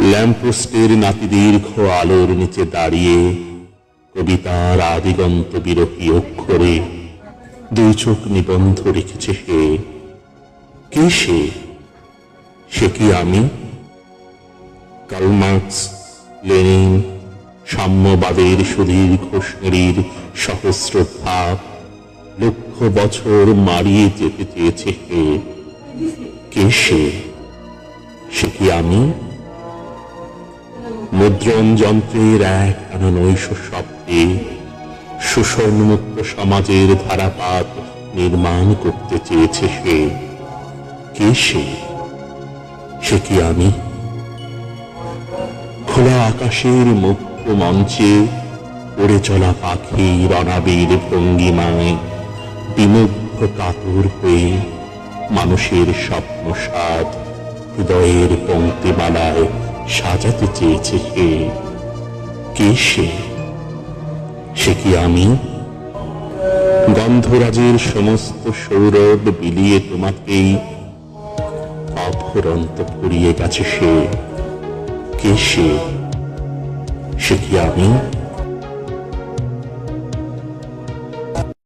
ল্যাম্পোস্টের নাতি দীর্ঘ আলোর নিচে দাঁড়িয়ে কবিতার আদিগন্ত বিরহী অক্ষরে দুই চোখ নিবন্ধ রেখেছে সে। কে সে? সে কি আমি? কালমার্কস লেনিন, সাম্যবাদের সুদীর্ঘ শরীর সহস্র ভাব লক্ষ বছর মারিয়ে যেতে চেয়েছে হে কে সে কি আমি? মুদ্রণ যন্ত্রের এক টানা নৈশ শব্দে শোষণমুক্ত সমাজের ধারাপাত নির্মাণ করতে চেয়েছে সে। কে সে? সে কি আমি? খোলা আকাশের মুক্ত মঞ্চে উড়ে চলা পাখির অনাবির ভঙ্গিমায় বিমুগ্ধ কাতর হয়ে মানুষের স্বপ্ন সাদ হৃদয়ের পঙ্ক্তিমালায় সাজাতে চেয়েছে সে কে সে? সে কি আমি? গন্ধরাজের সমস্ত সৌরভ বিলিয়ে তোমাকেই অফুরন্ত পড়িয়ে গেছে সে। কে সে কি আমি?